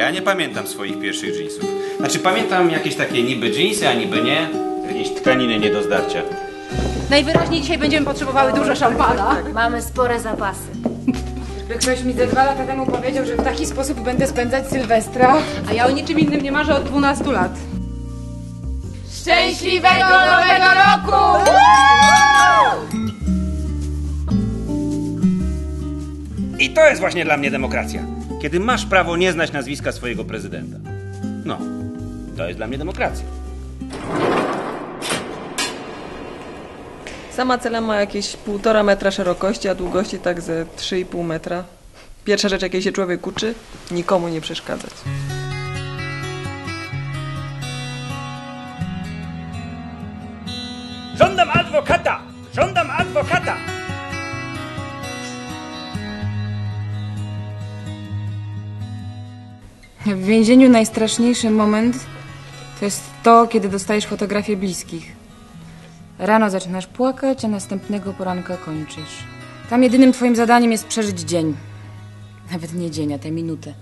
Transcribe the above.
Ja nie pamiętam swoich pierwszych jeansów. Znaczy pamiętam jakieś takie niby jeansy, a niby nie. Jakieś tkaniny nie do zdarcia. Najwyraźniej dzisiaj będziemy potrzebowały dużo szampana. Mamy spore zapasy. By ktoś mi ze dwa lata temu powiedział, że w taki sposób będę spędzać Sylwestra. A ja o niczym innym nie marzę od 12 lat. Szczęśliwego Nowego Roku! I to jest właśnie dla mnie demokracja. Kiedy masz prawo nie znać nazwiska swojego prezydenta. No, to jest dla mnie demokracja. Sama cela ma jakieś półtora metra szerokości, a długości tak ze 3,5 metra. Pierwsza rzecz, jakiej się człowiek uczy, nikomu nie przeszkadzać. Żądam adwokata! W więzieniu najstraszniejszy moment to jest to, kiedy dostajesz fotografię bliskich. Rano zaczynasz płakać, a następnego poranka kończysz. Tam jedynym twoim zadaniem jest przeżyć dzień. Nawet nie dzień, a tę minutę.